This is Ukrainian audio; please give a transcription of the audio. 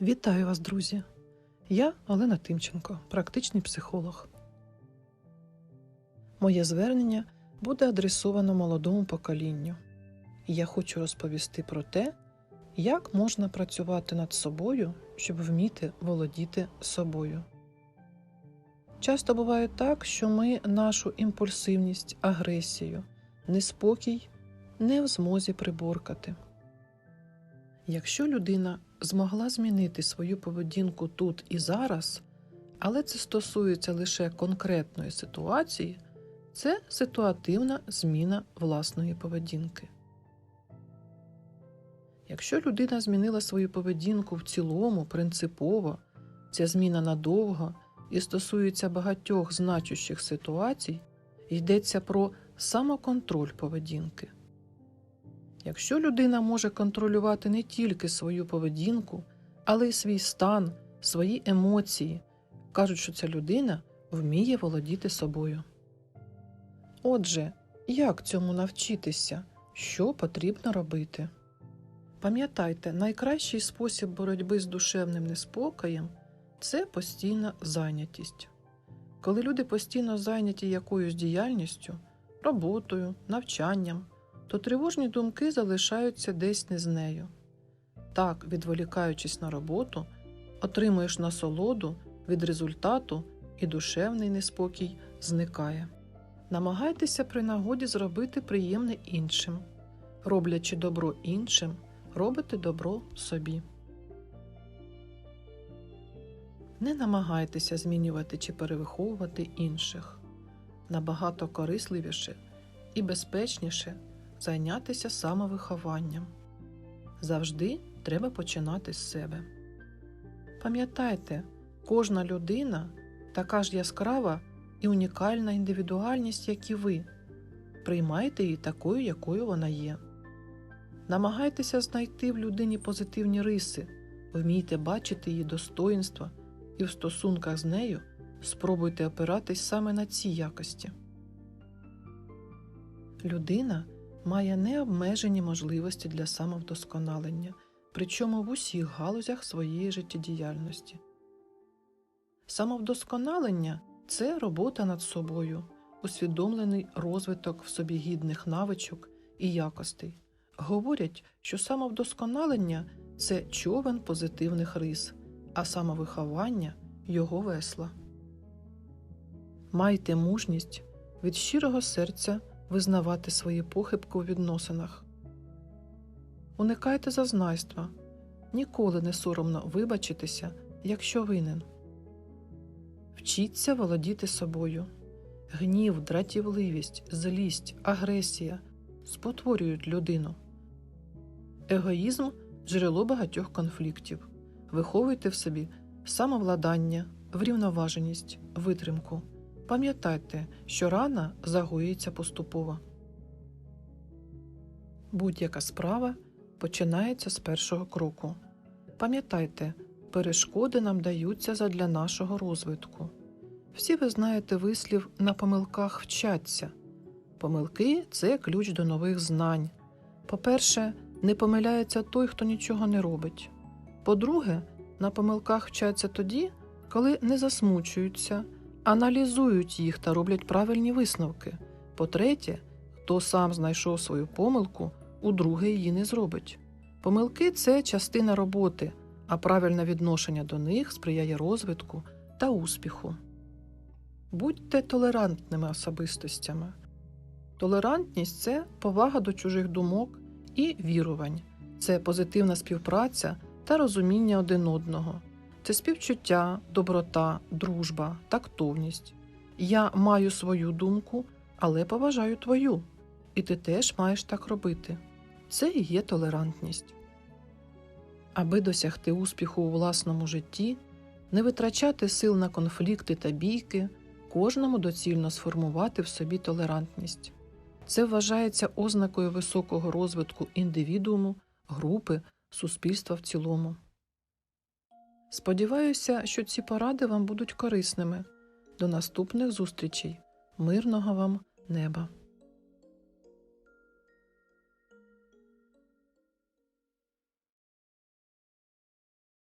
Вітаю вас, друзі! Я Олена Тимченко, практичний психолог. Моє звернення буде адресовано молодому поколінню. І я хочу розповісти про те, як можна працювати над собою, щоб вміти володіти собою. Часто буває так, що ми нашу імпульсивність, агресію, неспокій не в змозі приборкати. Якщо людина змогла змінити свою поведінку тут і зараз, але це стосується лише конкретної ситуації, це ситуативна зміна власної поведінки. Якщо людина змінила свою поведінку в цілому, принципово, ця зміна надовго і стосується багатьох значущих ситуацій, йдеться про самоконтроль поведінки. Якщо людина може контролювати не тільки свою поведінку, але й свій стан, свої емоції, кажуть, що ця людина вміє володіти собою. Отже, як цьому навчитися, що потрібно робити? Пам'ятайте, найкращий спосіб боротьби з душевним неспокоєм це постійна зайнятість. Коли люди постійно зайняті якоюсь діяльністю, роботою, навчанням, то тривожні думки залишаються десь не з нею. Так, відволікаючись на роботу, отримуєш насолоду від результату і душевний неспокій зникає. Намагайтеся при нагоді зробити приємне іншим. Роблячи добро іншим, робите добро собі. Не намагайтеся змінювати чи перевиховувати інших. Набагато корисливіше і безпечніше зайнятися самовихованням. Завжди треба починати з себе. Пам'ятайте, кожна людина така ж яскрава і унікальна індивідуальність, як і ви. Приймайте її такою, якою вона є. Намагайтеся знайти в людині позитивні риси, вмійте бачити її достоїнства і в стосунках з нею спробуйте опиратись саме на ці якості. Людина має необмежені можливості для самовдосконалення, причому в усіх галузях своєї життєдіяльності. Самовдосконалення це робота над собою, усвідомлений розвиток в собі гідних навичок і якостей. Говорять, що самовдосконалення це човен позитивних рис, а самовиховання його весла. Майте мужність від щирого серця визнавати свої похибки у відносинах. Уникайте зазнайства, ніколи не соромно вибачитися, якщо винен. Вчіться володіти собою. Гнів, дратівливість, злість, агресія спотворюють людину. Егоїзм джерело багатьох конфліктів. Виховуйте в собі самовладання, врівноваженість, витримку. Пам'ятайте, що рана загоюється поступово. Будь-яка справа починається з першого кроку. Пам'ятайте, перешкоди нам даються задля нашого розвитку. Всі ви знаєте вислів на помилках вчаться. Помилки це ключ до нових знань. По-перше, не помиляється той, хто нічого не робить. По-друге, на помилках вчаться тоді, коли не засмучуються, аналізують їх та роблять правильні висновки. По-третє, хто сам знайшов свою помилку, удруге її не зробить. Помилки це частина роботи, а правильне відношення до них сприяє розвитку та успіху. Будьте толерантними особистостями. Толерантність це повага до чужих думок і вірувань, це позитивна співпраця та розуміння один одного, це співчуття, доброта, дружба, тактовність. Я маю свою думку, але поважаю твою, і ти теж маєш так робити. Це і є толерантність. Аби досягти успіху у власному житті, не витрачати сил на конфлікти та бійки, кожному доцільно сформувати в собі толерантність. Це вважається ознакою високого розвитку індивідууму, групи, суспільства в цілому. Сподіваюся, що ці поради вам будуть корисними. До наступних зустрічей. Мирного вам неба!